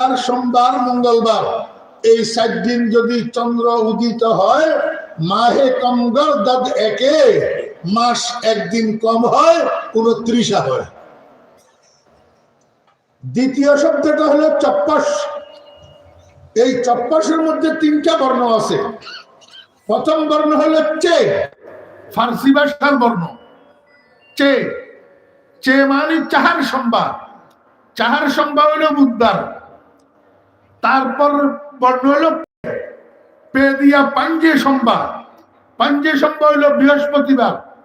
আর সোমবার, মঙ্গলবার, এই সাত দিন যদি চন্দ্র উদিত হয়, মাহে কমগর দাদ একে, মাস একদিন কম হয় উনত্রিশা হয়। দ্বিতীয় শব্দটা হলো চপ্পাস এই চপ্পাসের মধ্যে তিনটা বর্ণ আছে। প্রথম বর্ণ হলো চে, ফার্সি ভাষার বর্ণ। চে চে মানে চাহার সম্বাদ চাহার সম্বাদ হলো বুধবার। তারপর বর্ণ হলো পে। দিয়া পাঞ্জে সম্বাদ। পাঞ্জে সম্বাদ হলো বৃহস্পতিবার।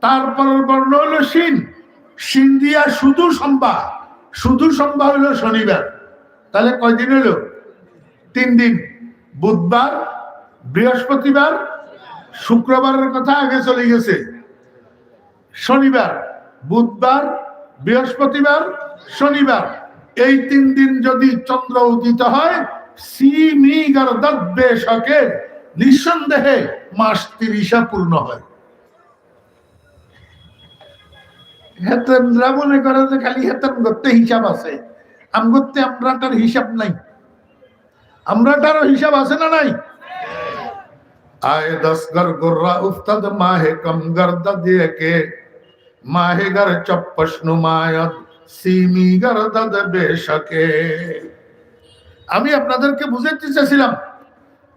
তারপর বর্ণ হলো সিন সিন দিয়া শুধু সম্বাদ। শুধু সম্বাদ হলো শনিবার। তাহলে কয়দিন হলো? তিন দিন। বুধবার, বৃহস্পতিবার, শুক্রবারের কথা আগে চলে গেছে। শনিবার, বুধবার, বৃহস্পতিবার, শনিবার। এই তিন দিন যদি চন্দ্র উদিত হয় সিমি গর্দকে নিঃসন্দেহে মাস তিরিশা পূর্ণ হয়। হেতেনরা মনে করে যে খালি হেতেন গত্তে হিসাব আছে। আম আমগত্তে আমরাটার হিসাব নাই। আমরাটারও হিসাব আছে না নাই? আয় দশ গর গোর্রা উস্তাদ মাহে কম গর্দা দিয়ে কে? মাহে গর চপ্পস নুমায়ত। আমি আপনাদেরকে বুঝাইতে চাইছিলাম,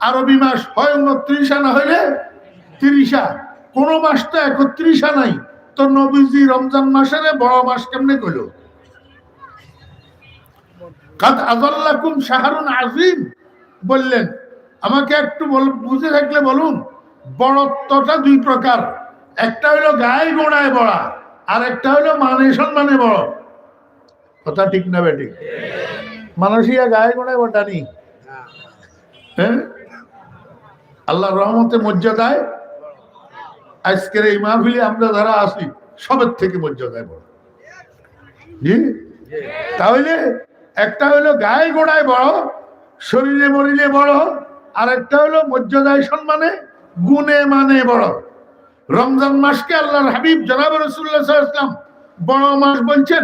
আরবি মাস হয় উনত্রিশা না হইলে তিরিশা কোন মাস তো একত্রিশা নাই। তো নবীজি রমজান মাসের বড় মাস কেমনে কইল? কাদ আদাল্লাকুম শাহরুন আজিম বললেন, আমাকে একটু বুঝে থাকলে বলুন, বড়ত্বটা দুই প্রকার। একটা হলো গায়ে গোড়ায় বড়া, আর একটা হইল মানে সম্মানে বড়। কথা ঠিক না বেটি মানুষিয়া গায়ে গোড়ায় বটানি হ্যাঁ? আল্লাহ রহমতে মর্যাদায় আজকের এই মাহফিলে আমরা যারা আসি সবের থেকে মর্যাদায় বড়। জি? তাহলে একটা হলো গায়ে গোড়ায় বড়, শরীরে মরিলে বড় আর একটা হলো মর্যাদায় সম্মানে, গুণে মানে বড়। রমজান মাসকে আল্লাহর হাবিব জনাব রসুল্লাহ ইসলাম বড় মাস বলছেন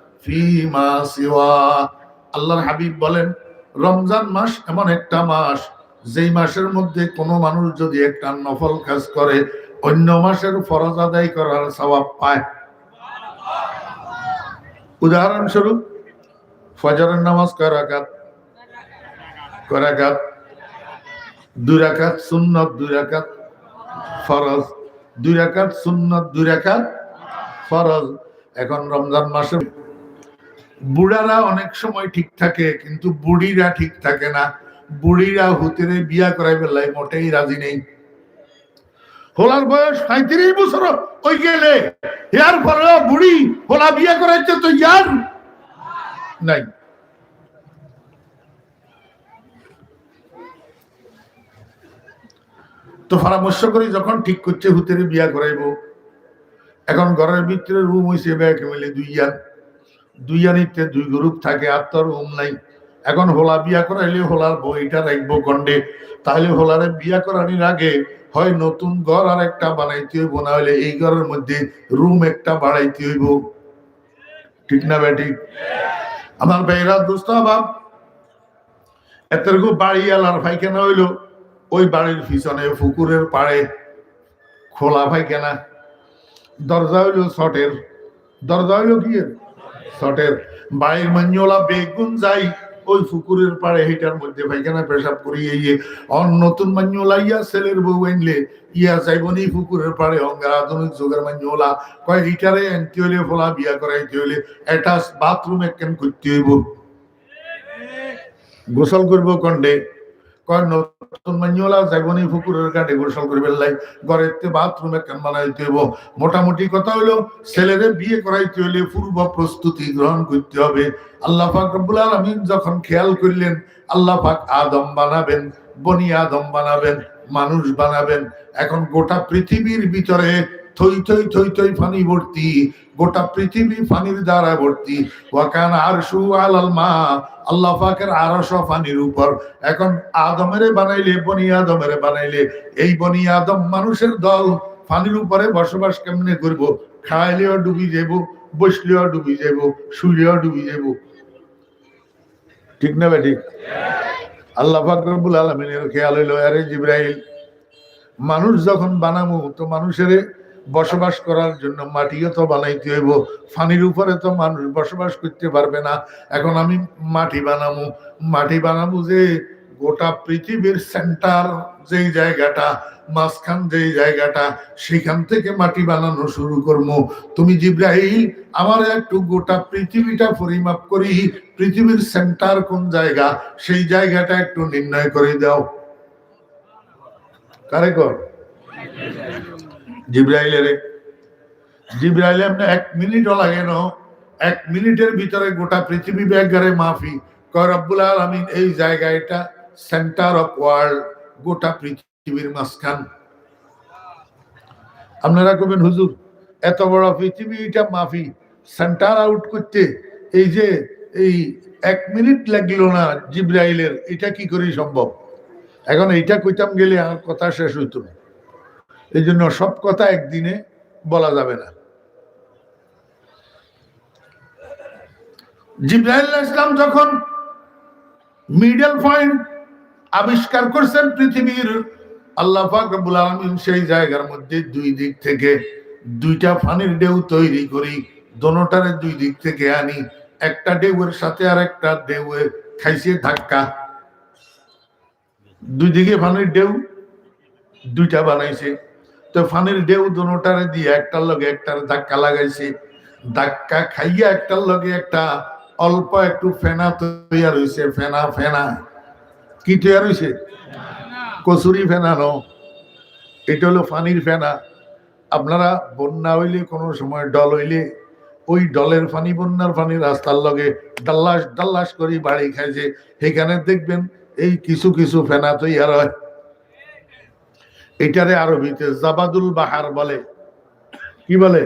আল্লাহর হাবিব বলেন, রমজান মাস এমন একটা মাস, যেই মাসের মধ্যে কোনো মানুষ যদি একটা নফল কাজ করে, অন্য মাসের ফরজ আদায় করার স্বভাব পায়। উদাহরণস্বরূপ, ফজরের নামাজ করাকাত করাকাত দুরাকাত সুন্নত দুরাকাত ফরজ। দুরাকাত সুন্নত দুরাকাত ফরজ। এখন রমজান মাসের বুড়ারা অনেক সময় ঠিক থাকে, কিন্তু বুড়িরা ঠিক থাকে না। বুড়িরা হুতিরে বিয়া করাই বেলাই মোটেই রাজি নেই। হোলার বয়স সাঁত্রিশ বছর ওই গেলে ইয়ার পরে বুড়ি হোলা বিয়া করাইছে তো ইয়ার নাই। তো পরামর্শ করি, যখন ঠিক করছে হুতেরে বিয়া করাইবো। এখন ঘরের ভিতরে রুম হয়েছে ব্যাগ মিলে দুইয়ান দুইয়ানিতে দুই গ্রুপ থাকে, আর তোর রুম নাই। এখন হোলা বিয়া করাইলে হোলার বইটা রাখব গন্ডে তাহলে হোলারে বিয়া করানির আগে হয় নতুন ঘর আর একটা বানাইতে হইব না হলে এই ঘরের মধ্যে রুম একটা বাড়াইতে হইব। ঠিক না ব্যাটি আমার ভাইরা দোস্ত বাপ এতটুকু বাড়ি আলার পায়খানা হইল, ওই বাড়ির পিছনে পুকুরের পাড়ে। খোলা পায়খানা। দরজা হইল শটের। দরজা হইল কি শটের বাড়ির মঞ্জলা বেগুন যাই, ওই পুকুরের পাড়ে হেটার মধ্যে পায়খানা পেশাব করিয়ে ইয়ে অন নতুন মঞ্জলা ইয়া ছেলের বউ আনলে, ইয়া চাইবনি পুকুরের পাড়ে অঙ্গার আধুনিক যুগের মঞ্জলা কয়, হিটারে আনতে হইলে ফোলা বিয়া করাইতে হইলে অ্যাটাচ বাথরুম একখান করতে হইব। গোসল করব কন্ডে নতুন কাটে গোসল ঘরের বাথরুমে কেন বানাইতে হইব। মোটামুটি কথা হইল, ছেলেরে বিয়ে করাইতে হইলে পূর্ব প্রস্তুতি গ্রহণ করতে হবে। আল্লাহ পাক রব্বুল যখন খেয়াল করলেন, আল্লাহ পাক আদম বানাবেন, বনি আদম বানাবেন, মানুষ বানাবেন। এখন গোটা পৃথিবীর ভিতরে থই থই থই থই ফানি ভর্তি, গোটা পৃথিবী ফানির দ্বারা ভর্তি। ওয়াকান আরশু আলাল মা, আল্লাহ পাকের আরশ ফানির উপর। এখন আদমেরে বানাইলে, বনি আদমেরে বানাইলে, এই বনি আদম মানুষের দল ফানির উপরে বসবাস কেমনে করব? খাইলেও ডুবি যাব বসলেও ডুবি যাব শুইলেও ডুবি যাব ঠিক না বেটি আল্লাহ পাক রব্বুল আলামিনের খেয়াল হইল, আরে জিব্রাইল, মানুষ যখন বানামু, তো মানুষের বসবাস করার জন্য মাটিও তো বানাইতে হইব। ফানির উপরে তো মানুষ বসবাস করতে পারবে না। এখন আমি মাটি বানামু। মাটি বানাবো যে গোটা পৃথিবীর সেন্টার যেই জায়গাটা, মাঝখান যেই জায়গাটা, সেখান থেকে মাটি বানানো শুরু করব তুমি জিব্রাহিল আমার একটু গোটা পৃথিবীটা পরিমাপ করি। পৃথিবীর সেন্টার কোন জায়গা, সেই জায়গাটা একটু নির্ণয় করে দাও। কারে কর? জিব্রাইলের। জিব্রাইল এমনি এক মিনিটও লাগে না। এক মিনিটের ভিতরে গোটা পৃথিবী ব্যাগারে মাফি। কয় রব্বুল আলামিন, এই জায়গাটা সেন্টার অফ ওয়ার্ল্ড গোটা পৃথিবীর মাঝখান। আপনারা কবেন হুজুর, এত বড় পৃথিবী এটা মাফি সেন্টার আউট করতে এই যে এই এক মিনিট লাগল না জিব্রাইলের, এটা কি করে সম্ভব? এখন এইটা কইতাম গেলে আমার কথা শেষ হইতো না। এই জন্য সব কথা একদিনে বলা যাবে না। জিব্রাইল ইসলাম যখন মিডল পয়েন্ট আবিষ্কার করছেন পৃথিবীর, আল্লাহ পাক রব্বুল আলামিন সেই জায়গার মধ্যে দুই দিক থেকে দুইটা ফানির ঢেউ তৈরি করি, দোনোটারে দুই দিক থেকে আনি, একটা ঢেউয়ের সাথে আর একটা ঢেউয়ে খাইছে ধাক্কা। দুই দিকে ফানির ঢেউ, দুইটা বানাইছে। তো ফানির ঢেউ দোনোটারে দিয়ে একটার লগে একটার ধাক্কা লাগাইছে। ধাক্কা খাইয়া একটার লগে একটা অল্প একটু ফেনা তৈয়ার হয়েছে ফেনা ফেনা। কি তৈয়ার হয়েছে কচুরি ফেনা ন। এটা হলো ফানির ফেনা। আপনারা বন্যা হইলে, কোনো সময় ডল হইলে, ওই ডলের ফানি, বন্যার ফানি রাস্তার লগে ডাল্লাস ডাল্লাস করে বাড়ি খাইছে। সেখানে দেখবেন এই কিছু কিছু ফেনা তৈয়ার হয়। এটারে আরবিতে জাবাদুল বাহার বলে। কি বলে?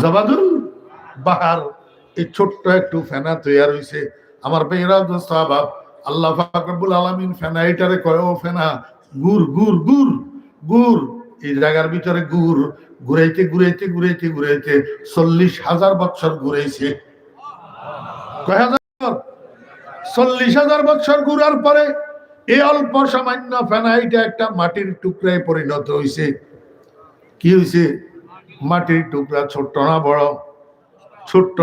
জাবাদুল বাহার, এই ছোট্ট একটু ফেনা তৈয়ার হয়েছে আমার বেহরা সাহাবাব আল্লাহ ফাকরুল আলমিন ফেনা, এটারে কয়, ও ফেনা গুর গুর গুর গুর এই জায়গার ভিতরে গুর ঘুরাইতে ঘুরাইতে ঘুরাইতে ঘুরাইতে চল্লিশ হাজার বছর ঘুরাইছে। কয় হাজার? চল্লিশ হাজার বছর ঘুরার পরে এই অল্প সামান্য ফেনাইটা একটা মাটির টুকরায় পরিণত হয়েছে কি হয়েছে মাটির টুকরা ছোট্ট না বড়? ছোট্ট।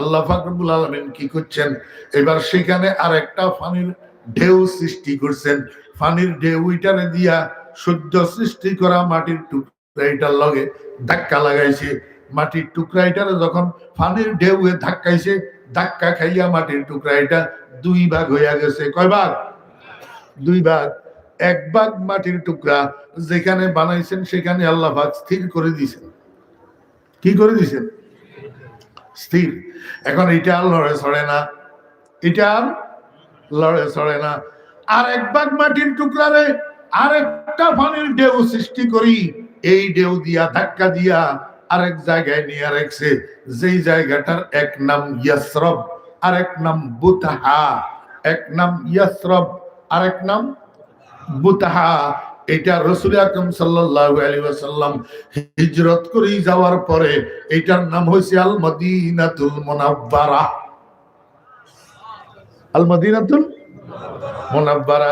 আল্লাহ ফাকরুল আলমিন কি করছেন? এবার সেখানে আর একটা ফানির ঢেউ সৃষ্টি করছেন। ফানির ঢেউ ইটারে দিয়া সদ্য সৃষ্টি করা মাটির টুকরা এটার লগে ধাক্কা লাগাইছে। মাটির টুকরা এটারে যখন ফানির ঢেউ ধাক্কাইছে, ধাক্কা খাইয়া মাটির টুকরা এটা দুই ভাগ হইয়া গেছে। কয় ভাগ দুই ভাগ এক ভাগ মাটির টুকরা যেখানে বানাইছেন সেখানে আল্লাহ ভাগ স্থির করে দিয়েছেন। কি করে দিয়েছেন? স্থির। এখন এটা আর লড়ে ছড়ে না। এটা আর লড়ে ছড়ে না। আর এক ভাগ মাটির টুকরারে আর একটা পানির ঢেউ সৃষ্টি করি, এই ঢেউ দিয়া, ধাক্কা দিয়া আরেক জায়গায় নিয়ে রাখছে। যেই জায়গাটার এক নাম ইয়াসরব আর এক নাম বুতাহা, এক নাম ইয়াসরব। আর এক নাম বুতাহা এটা রসুল আকরম সাল্লাল্লাহু আলাইহি ওয়াসাল্লাম হিজরত করে যাওয়ার পরে এটার নাম হয়েছে আল মদিনাতুল মুনাব্বারা। আল মদিনাতুল মুনাব্বারা।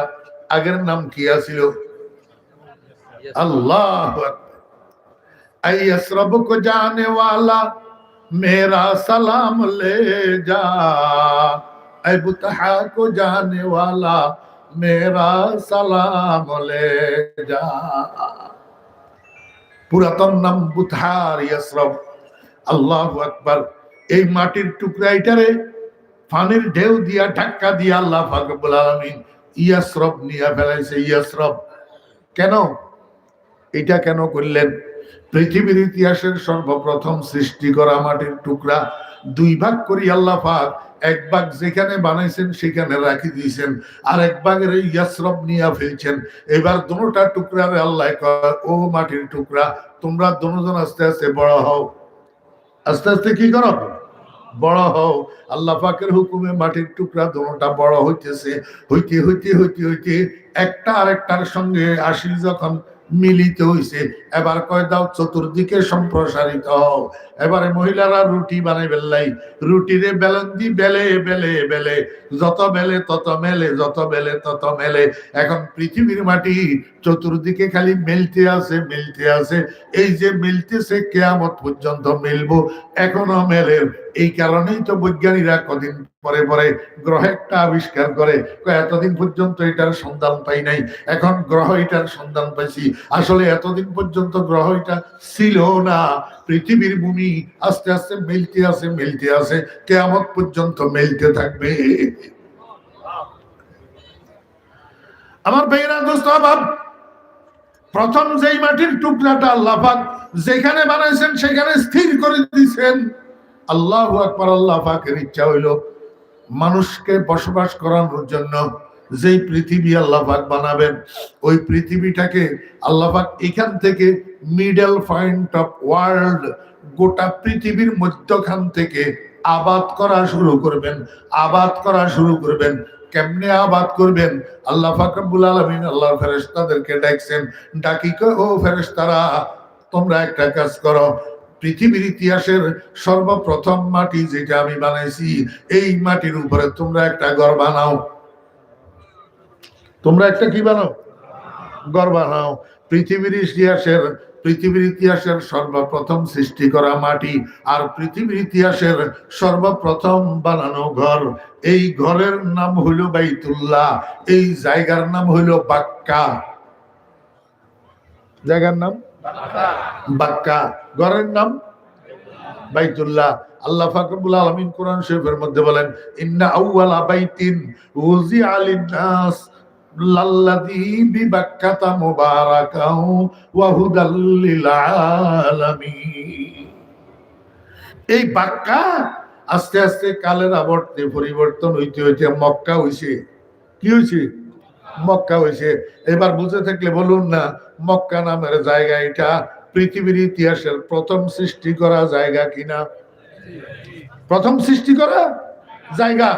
আগের নাম কি আছিল? আল্লাহু আই কো জানে ওয়ালা মেরা সালাম লে যা। আই বুতহা কো জানে ওয়ালা মেরা সালাম পুরাতন নাম বুতহার ইয়াসরব আল্লাহ আকবার। এই মাটির টুকরা এটারে ফানির ঢেউ দিয়া ধাক্কা দিয়া আল্লাহ ফাকবুল আলমিন ইয়াসরব নিয়ে ফেলাইছে। ইয়াসরব কেন? এটা কেন করলেন? পৃথিবীর ইতিহাসের সর্বপ্রথম সৃষ্টি করা মাটির টুকরা দুই ভাগ করি আল্লাহ পাক এক ভাগ যেখানে বানাইছেন, সেখানে রাখি দিয়েছেন। আর এক ভাগের এই ইয়াসরব নিয়ে ফেলছেন। এবার দুটা টুকরার আল্লাহ ও মাটির টুকরা, তোমরা দুজন আস্তে আস্তে বড় হও। আস্তে আস্তে কি করো? বড় হও। আল্লাহ পাকের হুকুমে মাটির টুকরা দোনোটা বড় হইতেছে। হইতে হইতে হইতে হইতে একটা আরেকটার সঙ্গে আসি যখন মিলিত হইছে। এবার কয় দাও, চতুর্দিকে সম্প্রসারিত হও। এবারে মহিলারা রুটি বানাই বেললাই রুটিরে বেলন দি, বেলে বেলে বেলে। যত বেলে, তত মেলে, যত বেলে, তত মেলে। এখন পৃথিবীর মাটি চতুর্দিকে খালি মিলতে আছে মিলতে আছে। এই যে মিলতেছে, কেয়ামত পর্যন্ত মিলবো। এখনও মেলে এই কারণেই তো বৈজ্ঞানিকরা কদিন পরে পরে গ্রহ একটা আবিষ্কার করে এতদিন পর্যন্ত এটার সন্ধান পাই নাই, এখন গ্রহ এটার সন্ধান পাইছি। আসলে এতদিন পর্যন্ত গ্রহ এটা ছিল না। পৃথিবীর ভূমি আস্তে আস্তে মিলতে আছে মিলতে আছে, কেয়ামত পর্যন্ত মিলতে থাকবে। আমার বেয়েরা দোস্ত আবাব প্রথম যেই মাটির টুকরাটা আল্লাহ পাক যেখানে বানাইছেন, সেখানে স্থির করে দিয়েছেন। আল্লাহ আকবার, আল্লাহ পাকের ইচ্ছা হইল মানুষকে বসবাস করানোর জন্য যেই পৃথিবী আল্লাহ পাক বানাবেন, ওই পৃথিবীটাকে আল্লাহ পাক এখান থেকে মিডল পয়েন্ট অফ ওয়ার্ল্ড গোটা পৃথিবীর মধ্যখান থেকে আবাদ করা শুরু করবেন, আবাদ করা শুরু করবেন। কেমনে আবাদ করবেন? আল্লাহ ফাকরুল আলমিন আল্লাহ ফেরেস্তাদেরকে ডাকছেন, ডাকি ও ফেরেস্তারা তোমরা একটা কাজ করো পৃথিবীর ইতিহাসের সর্বপ্রথম মাটি যেটা আমি বানাইছি, এই মাটির উপরে তোমরা একটা ঘর বানাও। তোমরা একটা কি বানাও? ঘর বানাও। পৃথিবীর ইতিহাসের পৃথিবীর ইতিহাসের সর্বপ্রথম সৃষ্টি করা মাটি আর পৃথিবীর ইতিহাসের সর্বপ্রথম বানানো ঘর। এই ঘরের নাম হইল বাইতুল্লাহ, এই জায়গার নাম হইল বাক্কা। জায়গার নাম? বাক্কা। নাম বাইতুল্লাহ। আল্লাহ ফাকরুল আলামিন কোরআন শরীফের মধ্যে বলেন, ইন্না আউওয়ালা বাইতিন উযিআ লিন-নাস লাল্লাযী বিবাক্কাতা মুবারাকাও ওয়া আলামিন এই বাক্কা আস্তে আস্তে কালের আবর্তে পরিবর্তন হইতে হইতে মক্কা হইছে। কি হইছে? মক্কা হইছে। এবার বুঝে থাকলে বলুন না মক্কা নামের জায়গা এটা। পৃথিবীর ইতিহাসের প্রথম সৃষ্টি করা জায়গা কিনা? প্রথম সৃষ্টি করা জায়গা।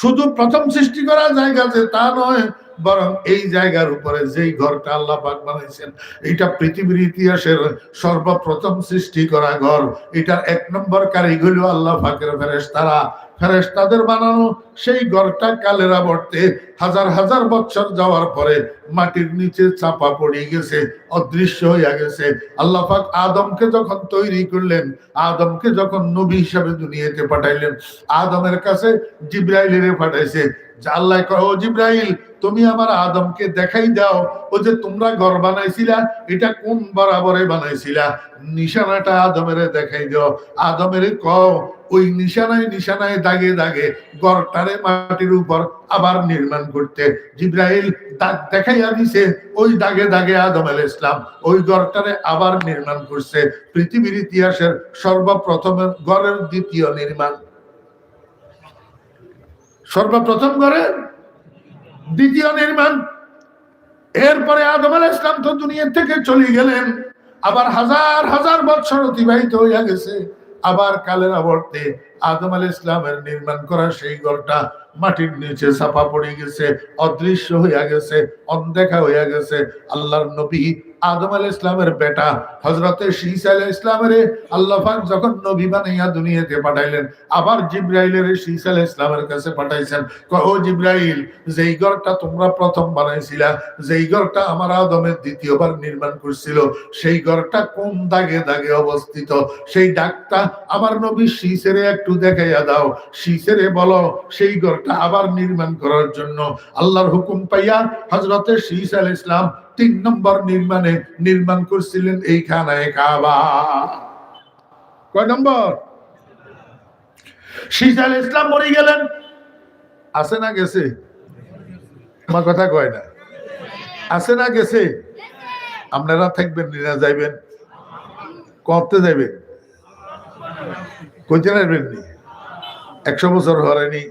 শুধু প্রথম সৃষ্টি করা জায়গা যে তা নয়, বরং এই জায়গার উপরে যেই ঘরটা আল্লাহ পাক বানাইছেন, এটা পৃথিবীর ইতিহাসের সর্বপ্রথম সৃষ্টি করা ঘর। এটার এক নম্বর কারিগর হলো আল্লাহ পাকের ফেরেশতারা। ফেরেশতাদের বানানো সেই গড়টা কালের আবর্তে হাজার হাজার বছর যাওয়ার পরে মাটির নিচে চাপা পড়ে গেছে, অদৃশ্য হইয়া গেছে। আল্লাহ পাক আদমকে যখন তৈরি করলেন, আদমকে যখন নবী হিসাবে দুনিয়াতে পাঠাইলেন, আদমের কাছে জিব্রাইলের পাঠাইছে আল্লাহ কয়, ও তুমি আমার আদমকে দেখাই দাও। ও যে তোমরা ঘর বানাইছিলা, এটা কোন বরাবরে বানাইছিলা? নিশানাটা আদমের দেখাই দাও। আদমের কও, ওই নিশানায় নিশানায় দাগে দাগে গড়টারে মাটির উপর আবার নির্মাণ করতে। জিব্রাইল দাগ দেখাইয়া দিছে, ওই দাগে দাগে আদম আল ইসলাম ওই গড়টারে আবার নির্মাণ করছে। পৃথিবীর ইতিহাসের সর্বপ্রথম গড়ের দ্বিতীয় নির্মাণ। সর্বপ্রথম গড়ের দ্বিতীয় নির্মাণ। এরপরে আদম আল ইসলাম তো দুনিয়া থেকে চলে গেলেন। আবার হাজার হাজার বছর অতিবাহিত হইয়া গেছে। আবার কালের আবর্তে আদম আল ইসলামের নির্মাণ করা সেই ঘরটা মাটির নিচে চাপা পড়ে গেছে, অদৃশ্য হইয়া গেছে অনদেখা হইয়া গেছে। আল্লাহর নবী আদম আল ইসলামের বেটা হজরতে শীস আল ইসলামের আল্লাহ পাক যখন নবী বানাইয়া দুনিয়াতে পাঠাইলেন, আবার জিব্রাইলের শীস আল ইসলামের কাছে পাঠাইছেন ও জিব্রাইল, যেই ঘরটা তোমরা প্রথম বানাইছিলা, যেই ঘরটা আমার আদমের দ্বিতীয়বার নির্মাণ করছিল, সেই ঘরটা কোন দাগে দাগে অবস্থিত? সেই ডাকটা আমার নবী শীষেরে একটু দেখাইয়া দাও। শীষেরে বলো, সেই ঘরটা আবার নির্মাণ করার জন্য আল্লাহর হুকুম পাইয়া হজরতে শীষ আল ইসলাম তিন নম্বর নির্মাণে নির্মাণ করছিলেন এই খানায় কাবা। কয় নম্বর? শীষ ইসলাম মরে গেলেন। আছে না গেছে? আমার কথা কয় না। আছে না গেছে? আপনারা থাকবেন না যাইবেন। কতে যাইবেন। কইতে আসবেন একশো বছর হয়নি।